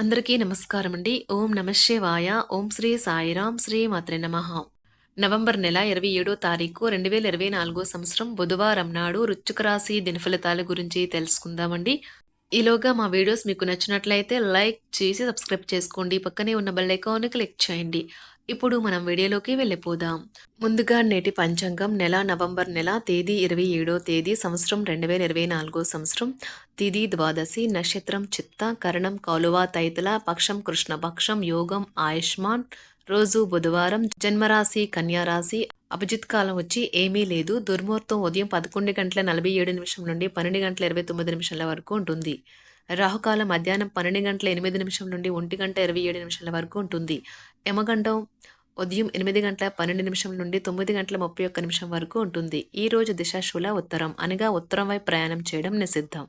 అందరికీ నమస్కారం అండి. ఓం నమశివాయ ఓం శ్రీ సాయిరాం. శ్రీ మాత్రే నమ. నవంబర్ నెల ఇరవై ఏడో తారీఖు రెండు వేల ఇరవై నాలుగో సంవత్సరం బుధవారం నాడు రుచిక రాశి దినఫలితాల గురించి తెలుసుకుందామండి. ఈలోగా మా వీడియోస్ మీకు నచ్చినట్లయితే లైక్ చేసి సబ్స్క్రైబ్ చేసుకోండి. పక్కనే ఉన్న బెల్ ఐకాన్ క్లిక్ చేయండి. ఇప్పుడు మనం వీడియోలోకి వెళ్ళిపోదాం. ముందుగా నేటి పంచాంగం నెల నవంబర్ నెల తేదీ ఇరవై ఏడో తేదీ సంవత్సరం రెండు వేల ఇరవై నాలుగో సంవత్సరం. తిది ద్వాదశి నక్షత్రం చిత్త కరణం కౌలువ తైతుల పక్షం కృష్ణపక్షం యోగం ఆయుష్మాన్. రోజు బుధవారం జన్మరాశి కన్యారాశి. అభిజిత్ కాలం వచ్చి ఏమీ లేదు. దుర్ముహూర్తం ఉదయం పదకొండు గంటల నలభై ఏడు నిమిషం నుండి పన్నెండు గంటల ఇరవై తొమ్మిది నిమిషాల వరకు ఉంటుంది. రాహుకాలం మధ్యాహ్నం పన్నెండు గంటల ఎనిమిది నిమిషం నుండి ఒంటి గంట ఇరవై ఏడు నిమిషాల వరకు ఉంటుంది. యమగండం ఉదయం ఎనిమిది గంటల పన్నెండు నిమిషం నుండి తొమ్మిది గంటల ముప్పై ఒక్క నిమిషం వరకు ఉంటుంది. ఈ రోజు దిశాశూల ఉత్తరం. అనగా ఉత్తరం వైపు ప్రయాణం చేయడం నిషిద్ధం.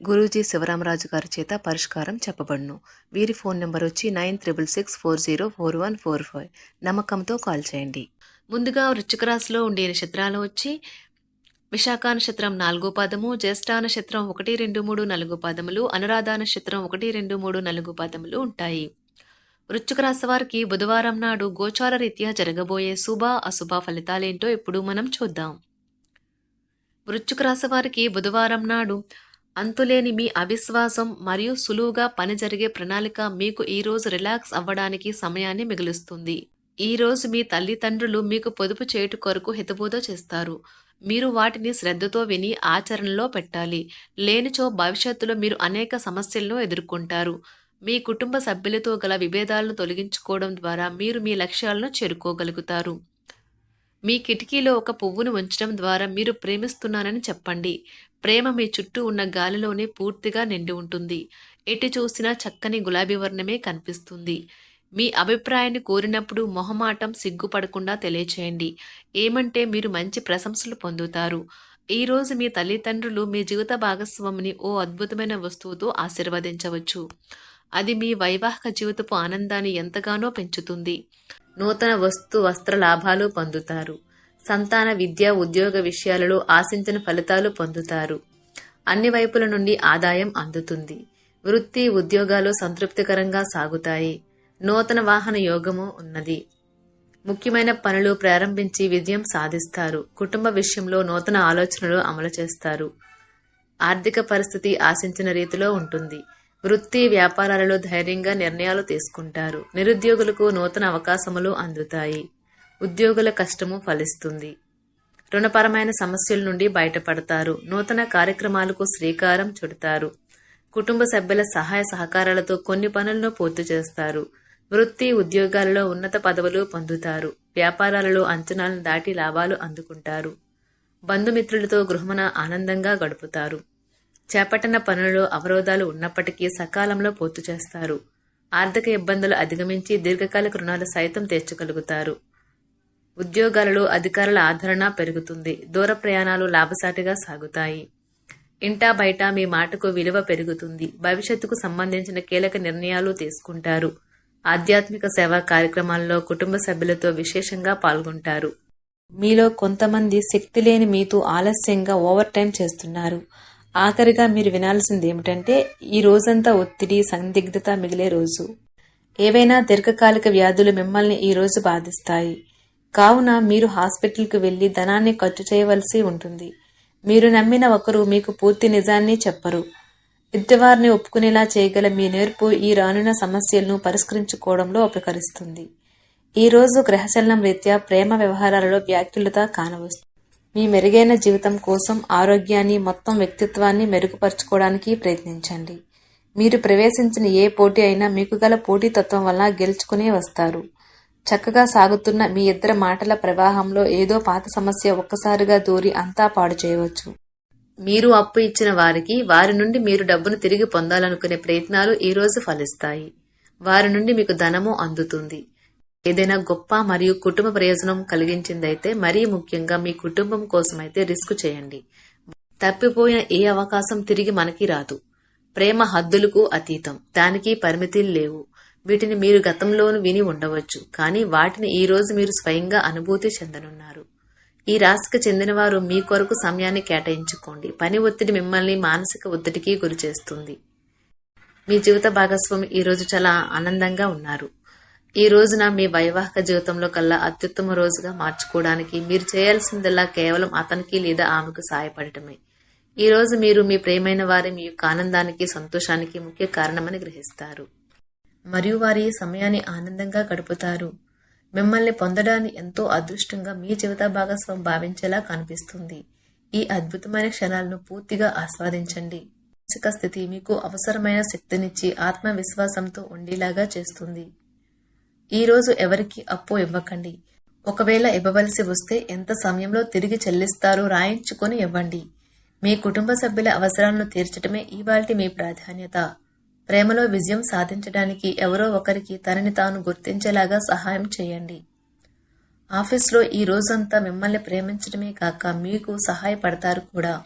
గురూజీ శివరామరాజు గారి చేత పరిష్కారం చెప్పబడును. వీరి ఫోన్ నెంబర్ వచ్చి nine triple six four zero four one four five. నమ్మకంతో కాల్ చేయండి. ముందుగా వృచ్చిక రాశిలో ఉండే నక్షత్రాలు వచ్చి విశాఖ నక్షత్రం నాలుగో పాదము జ్యేష్ఠ నక్షత్రం ఒకటి రెండు మూడు నాలుగు పాదములు అనురాధ నక్షత్రం ఒకటి రెండు మూడు నాలుగు పాదములు ఉంటాయి. వృశ్చిక రాశి వారికి బుధవారం నాడు గోచార రీత్యా జరగబోయే శుభ అశుభ ఫలితాలేంటో ఇప్పుడు మనం చూద్దాం. వృశ్చిక రాశి వారికి బుధవారం నాడు అంతులేని మీ అవిశ్వాసం మరియు సులువుగా పని జరిగే ప్రణాళిక మీకు ఈరోజు రిలాక్స్ అవ్వడానికి సమయాన్ని మిగులుస్తుంది. ఈరోజు మీ తల్లిదండ్రులు మీకు పొదుపు చేయుట కొరకు హితబోధ చేస్తారు. మీరు వాటిని శ్రద్ధతో విని ఆచరణలో పెట్టాలి. లేనిచో భవిష్యత్తులో మీరు అనేక సమస్యలను ఎదుర్కొంటారు. మీ కుటుంబ సభ్యులతో గల విభేదాలను తొలగించుకోవడం ద్వారా మీరు మీ లక్ష్యాలను చేరుకోగలుగుతారు. మీ కిటికీలో ఒక పువ్వును ఉంచడం ద్వారా మీరు ప్రేమిస్తున్నానని చెప్పండి. ప్రేమ మీ చుట్టూ ఉన్న గాలిలోనే పూర్తిగా నిండి ఉంటుంది. ఎటు చూసినా చక్కని గులాబీ వర్ణమే కనిపిస్తుంది. మీ అభిప్రాయాన్ని కోరినప్పుడు మొహమాటం సిగ్గుపడకుండా తెలియచేయండి. ఏమంటే మీరు మంచి ప్రశంసలు పొందుతారు. ఈరోజు మీ తల్లిదండ్రులు మీ జీవిత భాగస్వామిని ఓ అద్భుతమైన వస్తువుతో ఆశీర్వదించవచ్చు. అది మీ వైవాహిక జీవితపు ఆనందాన్ని ఎంతగానో పెంచుతుంది. నూతన వస్తు వస్త్ర లాభాలు పొందుతారు. సంతాన విద్య ఉద్యోగ విషయాలలో ఆశించిన ఫలితాలు పొందుతారు. అన్ని వైపుల నుండి ఆదాయం అందుతుంది. వృత్తి ఉద్యోగాలు సంతృప్తికరంగా సాగుతాయి. నూతన వాహన యోగము ఉన్నది. ముఖ్యమైన పనులు ప్రారంభించి విజయం సాధిస్తారు. కుటుంబ విషయంలో నూతన ఆలోచనలు అమలు చేస్తారు. ఆర్థిక పరిస్థితి ఆశించిన రీతిలో ఉంటుంది. వృత్తి వ్యాపారాలలో ధైర్యంగా నిర్ణయాలు తీసుకుంటారు. నిరుద్యోగులకు నూతన అవకాశములు అందుతాయి. ఉద్యోగుల కష్టము ఫలిస్తుంది. రుణపరమైన సమస్యల నుండి బయటపడతారు. నూతన కార్యక్రమాలకు శ్రీకారం చుడతారు. కుటుంబ సభ్యుల సహాయ సహకారాలతో కొన్ని పనులను పూర్తి చేస్తారు. వృత్తి ఉద్యోగాలలో ఉన్నత పదవులు పొందుతారు. వ్యాపారాలలో అంచనాలను దాటి లాభాలు అందుకుంటారు. బంధుమిత్రులతో గృహమున ఆనందంగా గడుపుతారు. చేపట్టిన పనులలో అవరోధాలు ఉన్నప్పటికీ సకాలంలో పూర్తి చేస్తారు. ఆర్థిక ఇబ్బందులు అధిగమించి దీర్ఘకాలిక రుణాలు సైతం తీర్చగలుగుతారు. ఉద్యోగాలలో అధికారుల ఆదరణ పెరుగుతుంది. దూర ప్రయాణాలు లాభసాటిగా సాగుతాయి. ఇంటా బయట మీ మాటకు విలువ పెరుగుతుంది. భవిష్యత్తుకు సంబంధించిన కీలక నిర్ణయాలు తీసుకుంటారు. ఆధ్యాత్మిక సేవా కార్యక్రమాల్లో కుటుంబ సభ్యులతో విశేషంగా పాల్గొంటారు. మీలో కొంతమంది శక్తి లేని మీతో ఆలస్యంగా ఓవర్ టైం చేస్తున్నారు. ఆఖరిగా మీరు వినాల్సింది ఏమిటంటే ఈ రోజంతా ఒత్తిడి సందిగ్ధత మిగిలే రోజు. ఏవైనా దీర్ఘకాలిక వ్యాధులు మిమ్మల్ని ఈ రోజు బాధిస్తాయి. కావున మీరు హాస్పిటల్కి వెళ్ళి ధనాన్ని ఖర్చు చేయవలసి ఉంటుంది. మీరు నమ్మిన ఒకరు మీకు పూర్తి నిజాన్ని చెప్పరు. ఎదుటివారిని ఒప్పుకునేలా చేయగల మీ నేర్పు ఈ రానున్న సమస్యలను పరిష్కరించుకోవడంలో ఉపకరిస్తుంది. ఈ రోజు గ్రహచలనం రీత్యా ప్రేమ వ్యవహారాలలో వ్యాఖ్యులత కానవస్తుంది మీ మెరుగైన జీవితం కోసం ఆరోగ్యాన్ని మొత్తం వ్యక్తిత్వాన్ని మెరుగుపరచుకోవడానికి ప్రయత్నించండి. మీరు ప్రవేశించిన ఏ పోటీ అయినా మీకు గల పోటీతత్వం వల్ల గెలుచుకునే వస్తారు. చక్కగా సాగుతున్న మీ ఇద్దరి మాటల ప్రవాహంలో ఏదో పాత సమస్య ఒక్కసారిగా దూరి అంతా పాడు చేయవచ్చు. మీరు అప్పు ఇచ్చిన వారికి వారి నుండి మీరు డబ్బును తిరిగి పొందాలనుకునే ప్రయత్నాలు ఈరోజు ఫలిస్తాయి. వారి నుండి మీకు ధనము అందుతుంది. ఏదైనా గొప్ప మరియు కుటుంబ ప్రయోజనం కలిగించిందైతే మరీ ముఖ్యంగా మీ కుటుంబం కోసమైతే రిస్క్ చేయండి. తప్పిపోయిన ఏ అవకాశం తిరిగి మనకి రాదు. ప్రేమ హద్దులకు అతీతం. దానికి పరిమితులు లేవు. వీటిని మీరు గతంలోనూ విని ఉండవచ్చు. కానీ వాటిని ఈ రోజు మీరు స్వయంగా అనుభూతి చెందనున్నారు. ఈ రాశికి చెందినవారు మీ కొరకు సమయాన్ని కేటాయించుకోండి. పని ఒత్తిడి మిమ్మల్ని మానసిక ఒత్తిడికి గురి చేస్తుంది మీ జీవిత భాగస్వామి ఈ రోజు చాలా ఆనందంగా ఉన్నారు. ఈ రోజున మీ వైవాహిక జీవితంలో కల్లా అత్యుత్తమ రోజుగా మార్చుకోవడానికి మీరు చేయాల్సిందల్లా కేవలం అతనికి లేదా ఆమెకు సహాయపడటమే ఈ రోజు మీరు మీ ప్రేమైన వారి మీ యొక్క ఆనందానికి సంతోషానికి ముఖ్య కారణమని గ్రహిస్తారు. మరియు వారి సమయాన్ని ఆనందంగా గడుపుతారు. మిమ్మల్ని పొందడాన్ని ఎంతో అదృష్టంగా మీ జీవిత భాగస్వామి భావించేలా కనిపిస్తుంది. ఈ అద్భుతమైన క్షణాలను పూర్తిగా ఆస్వాదించండి. మానసిక స్థితి మీకు అవసరమైన శక్తినిచ్చి ఆత్మవిశ్వాసంతో ఉండేలాగా చేస్తుంది. ఈరోజు ఎవరికి అప్పు ఇవ్వకండి. ఒకవేళ ఇవ్వవలసి వస్తే ఎంత సమయంలో తిరిగి చెల్లిస్తారో రాయించుకొని ఇవ్వండి. మీ కుటుంబ సభ్యుల అవసరాలను తీర్చడమే ఇవాల్టి మీ ప్రాధాన్యత. ప్రేమలో విజయం సాధించడానికి ఎవరో ఒకరికి తనని తాను గుర్తించేలాగా సహాయం చేయండి. ఆఫీస్లో ఈ రోజంతా మిమ్మల్ని ప్రేమించడమే కాక మీకు సహాయపడతారు కూడా.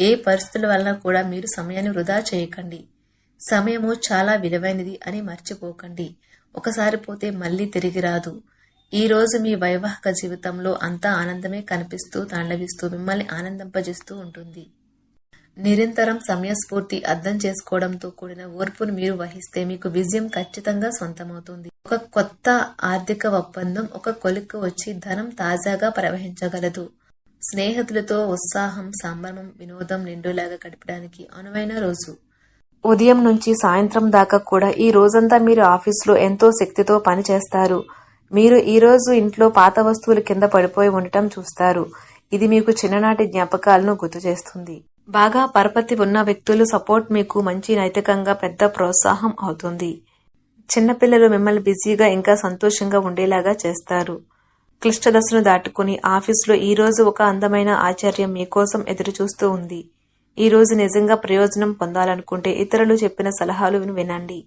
ఏ పరిస్థితుల వలన కూడా మీరు సమయాన్ని వృధా చేయకండి. సమయము చాలా విలువైనది అని మర్చిపోకండి. ఒకసారి పోతే మళ్ళీ తిరిగి రాదు. ఈ రోజు మీ వైవాహిక జీవితంలో అంతా ఆనందమే కనిపిస్తూ తాండవిస్తూ మిమ్మల్ని ఆనందింపజేస్తూ ఉంటుంది. నిరంతరం సమయస్ఫూర్తి అర్థం చేసుకోవడంతో కూడిన ఓర్పును మీరు వహిస్తే మీకు విజయం ఖచ్చితంగా సొంతమవుతుంది ఒక కొత్త ఆర్థిక ఒప్పందం ఒక కొలిక్కు వచ్చి ధనం తాజాగా ప్రవహించగలదు. స్నేహితులతో ఉత్సాహం సంబరమం వినోదం నిండులాగా గడపడానికి అనువైన రోజు. ఉదయం నుంచి సాయంత్రం దాకా కూడా ఈ రోజంతా మీరు ఆఫీస్లో ఎంతో శక్తితో పనిచేస్తారు. మీరు ఈ రోజు ఇంట్లో పాత వస్తువులు కింద పడిపోయి ఉండటం చూస్తారు. ఇది మీకు చిన్ననాటి జ్ఞాపకాలను గుర్తు చేస్తుంది. బాగా పరపతి ఉన్న వ్యక్తులు సపోర్ట్ మీకు మంచి నైతికంగా పెద్ద ప్రోత్సాహం అవుతుంది. చిన్నపిల్లలు మిమ్మల్ని బిజీగా ఇంకా సంతోషంగా ఉండేలాగా చేస్తారు. క్లిష్ట దశను దాటుకుని ఆఫీసులో ఈ రోజు ఒక అందమైన ఆచార్యం మీకోసం ఎదురుచూస్తూ ఉంది. ఈరోజు నిజంగా ప్రయోజనం పొందాలనుకుంటే ఇతరులు చెప్పిన సలహాలు వినండి.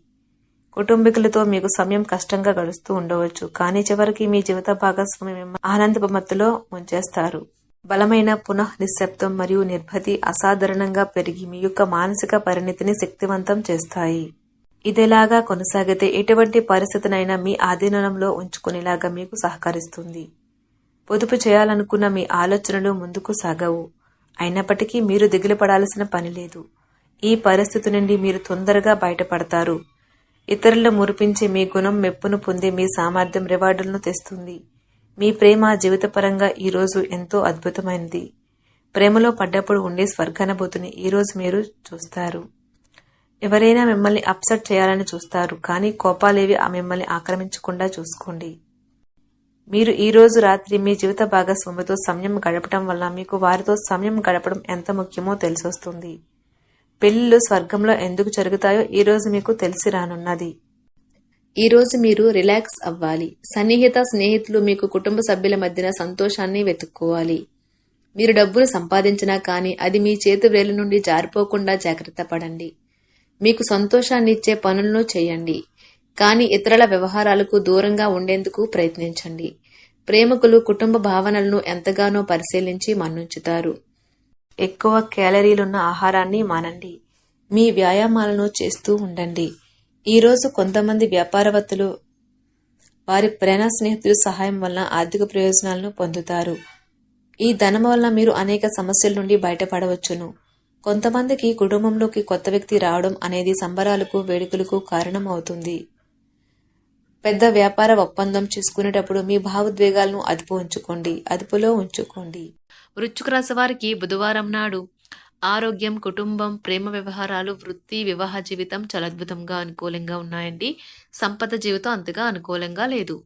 కుటుంబీకులతో మీకు సమయం కష్టంగా గడుస్తూ ఉండవచ్చు కానీ చివరికి మీ జీవిత భాగస్వామి మిమ్మల్ని ఆనందమత్తులో ముంచేస్తారు. బలమైన పునః నిశ్శబ్దం మరియు నిర్భతి అసాధారణంగా పెరిగి మీ యొక్క మానసిక పరిణితిని శక్తివంతం చేస్తాయి. ఇదేలాగా కొనసాగితే ఎటువంటి పరిస్థితినైనా మీ ఆధీనంలో ఉంచుకునేలాగా మీకు సహకరిస్తుంది. పొదుపు చేయాలనుకున్న మీ ఆలోచనలు ముందుకు సాగవు. అయినప్పటికీ మీరు దిగులు పడాల్సిన పని లేదు. ఈ పరిస్థితి నుండి మీరు తొందరగా బయటపడతారు. ఇతరులు మురిపించే మీ గుణం మెప్పును పొందే మీ సామర్థ్యం రివార్డులను తెస్తుంది. మీ ప్రేమ జీవితపరంగా ఈరోజు ఎంతో అద్భుతమైనది ప్రేమలో పడ్డప్పుడు ఉండే స్వర్గానుభూతిని ఈరోజు మీరు చూస్తారు. ఎవరైనా మిమ్మల్ని అప్సెట్ చేయాలని చూస్తారు కానీ కోపాలేవి ఆ మిమ్మల్ని ఆక్రమించకుండా చూసుకోండి. మీరు ఈ రోజు రాత్రి మీ జీవిత భాగస్వామితో సమయం గడపడం వల్ల మీకు వారితో సమయం గడపడం ఎంత ముఖ్యమో తెలిసొస్తుంది. పెళ్ళిళ్ళు స్వర్గంలో ఎందుకు జరుగుతాయో ఈ రోజు మీకు తెలిసి రానున్నది. ఈ రోజు మీరు రిలాక్స్ అవ్వాలి. సన్నిహిత స్నేహితులు మీకు కుటుంబ సభ్యుల మధ్యన సంతోషాన్ని వెతుక్కోవాలి. మీరు డబ్బును సంపాదించినా కానీ అది మీ చేతి వేలు నుండి జారిపోకుండా జాగ్రత్త పడండి. మీకు సంతోషాన్ని ఇచ్చే పనులను చేయండి. కానీ ఇతరుల వ్యవహారాలకు దూరంగా ఉండేందుకు ప్రయత్నించండి. ప్రేమికులు కుటుంబ భావనలను ఎంతగానో పరిశీలించి మన్నుంచుతారు. ఎక్కువ క్యాలరీలున్న ఆహారాన్ని మానండి. మీ వ్యాయామాలను చేస్తూ ఉండండి. ఈరోజు కొంతమంది వ్యాపారవత్తులు వారి ప్రేమ స్నేహితుల సహాయం వలన ఆర్థిక ప్రయోజనాలను పొందుతారు. ఈ ధనం వలన మీరు అనేక సమస్యల నుండి బయటపడవచ్చును. కొంతమందికి కుటుంబంలోకి కొత్త వ్యక్తి రావడం అనేది సంబరాలకు వేడుకలకు కారణం అవుతుంది పెద్ద వ్యాపార ఒప్పందం చేసుకునేటప్పుడు మీ భావోద్వేగాలను అదుపు ఉంచుకోండి. అదుపులో ఉంచుకోండి. వృచ్చుక రాశి వారికి బుధవారం నాడు ఆరోగ్యం కుటుంబం ప్రేమ వ్యవహారాలు వృత్తి వివాహ జీవితం చాలా అద్భుతంగా అనుకూలంగా ఉన్నాయండి. సంపద జీవితం అంతగా అనుకూలంగా లేదు.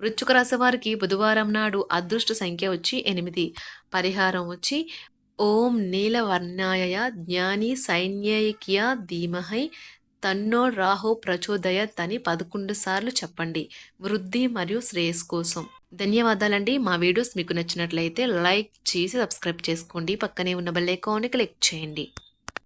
వృచ్చుక రాశి వారికి బుధవారం నాడు అదృష్ట సంఖ్య వచ్చి ఎనిమిది. పరిహారం వచ్చి ఓం నీలవర్ణాయ జ్ఞాని సైన్యైక్య ధీమహై తన్నో రాహో ప్రచోదయ తని పదకొండు సార్లు చెప్పండి. వృద్ధి మరియు శ్రేయస్ కోసం. ధన్యవాదాలండి. మా వీడియోస్ మీకు నచ్చినట్లయితే లైక్ చేసి సబ్స్క్రైబ్ చేసుకోండి. పక్కనే ఉన్న బెల్ ఐకాన్ని క్లిక్ చేయండి.